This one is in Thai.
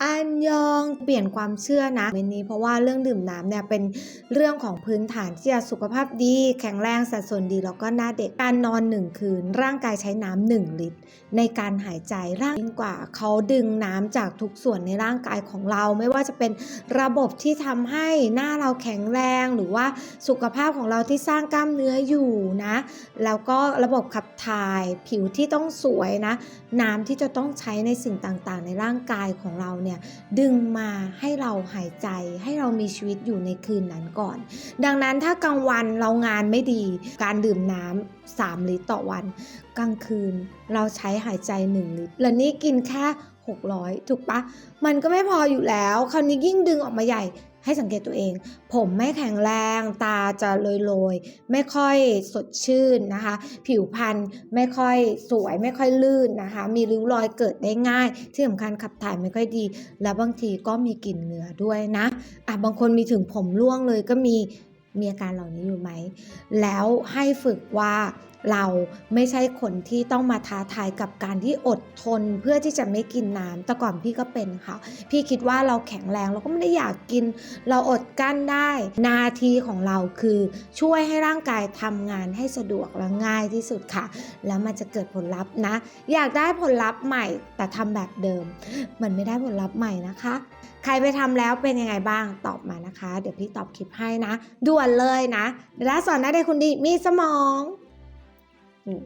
a อันยอง เปลี่ยนความเชื่อนะเมนนี้เพราะว่าเรื่องดื่มน้ำเนี่ยเป็นเรื่องของพื้นฐานที่จะสุขภาพดี แข็งแรงสัดส่วนดีแล้วก็หน้าเด็กการนอนหนึ่งคืน ร่างกายใช้น้ำหนึ่งลิตร ในการหายใจร่างยิ่งกว่าเขาดึงน้ำจากทุกส่วนในร่างกายของเรา ไม่ว่าจะเป็นระบบที่ทำให้หน้าเราแข็งแรง หรือว่าสุขภาพของเราที่สร้างกล้ามเนื้ออยู่นะ แล้วก็ระบบขับถ่ายผิวที่ต้องสวยนะ น้ำที่จะต้องใช้ในสิ่งต่างๆ ในร่างกายของเราเนี่ยดึงมาให้เราหายใจ ให้เรามีชีวิตอยู่ในคืนนั้นก่อน ดังนั้นถ้ากลางวันเรางานไม่ดี การดื่มน้ำ3ลิตรต่อวัน กลางคืนเราใช้หายใจ 1 ลิตร และนี่กินแค่ 600 ถูกปะมันก็ไม่พออยู่แล้ว คราวนี้ยิ่งดึงออกมาใหญ่ให้สังเกตตัวเอง ผมไม่แข็งแรง ตาจะโรยๆ ไม่ค่อยสดชื่นนะคะ ผิวพรรณไม่ค่อยสวย ไม่ค่อยลื่นนะคะ มีริ้วรอยเกิดได้ง่าย ที่สำคัญขับถ่ายไม่ค่อยดี แล้วบางทีก็มีกลิ่นเหงื่อด้วยนะ อะบางคนมีถึงผมร่วงเลยก็มี มีอาการเหล่านี้อยู่ไหม แล้วให้ฝึกว่าเราไม่ใช่คนที่ต้องมาท้าทายกับการที่อดทนเพื่อที่จะไม่กินน้ำแต่ก่อนพี่ก็เป็นค่ะ พี่คิดว่าเราแข็งแรงเราก็ไม่ได้อยากกิน เราอดกั้นได้ นาทีของเราคือช่วยให้ร่างกายทำงานให้สะดวกและง่ายที่สุดค่ะ แล้วมันจะเกิดผลลัพธ์นะ อยากได้ผลลัพธ์ใหม่แต่ทำแบบเดิม มันไม่ได้ผลลัพธ์ใหม่นะคะใครไปทำแล้วเป็นยังไงบ้างตอบมานะคะ เดี๋ยวพี่ตอบคลิปให้นะ ด่วนเลยนะเดี๋ยวสอนนะเด็กคุณดีมีสมองอืม